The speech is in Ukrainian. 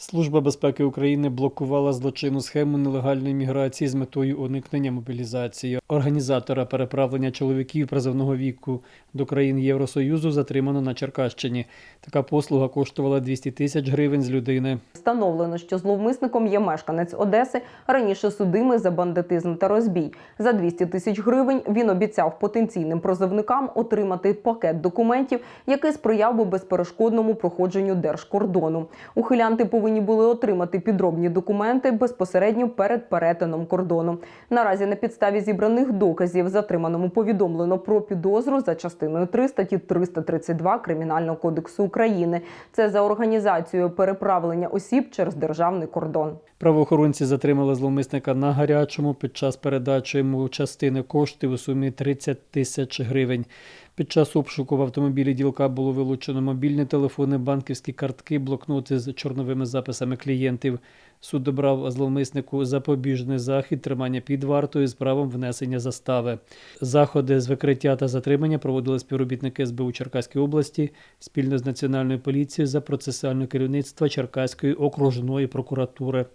Служба безпеки України блокувала злочинну схему нелегальної міграції з метою уникнення мобілізації. Організатора переправлення чоловіків призовного віку до країн Євросоюзу затримано на Черкащині. Така послуга коштувала 200 тисяч гривень з людини. Встановлено, що зловмисником є мешканець Одеси, раніше судимий за бандитизм та розбій. За 200 тисяч гривень він обіцяв потенційним призовникам отримати пакет документів, який сприяв би безперешкодному проходженню держкордону. Ухилянти повинні були отримати підробні документи безпосередньо перед перетином кордону. Наразі на підставі зібраних доказів затриманому повідомлено про підозру за частиною 3 статті 332 Кримінального кодексу України. Це за організацією переправлення осіб через державний кордон. Правоохоронці затримали зловмисника на гарячому під час передачі йому частини коштів у сумі 30 тисяч гривень. Під час обшуку в автомобілі ділка було вилучено мобільні телефони, банківські картки, блокноти з чорновими записами клієнтів. Суд обрав зловмиснику запобіжний захід тримання під вартою з правом внесення застави. Заходи з викриття та затримання проводили співробітники СБУ Черкаської області спільно з Національною поліцією за процесуальне керівництво Черкаської окружної прокуратури.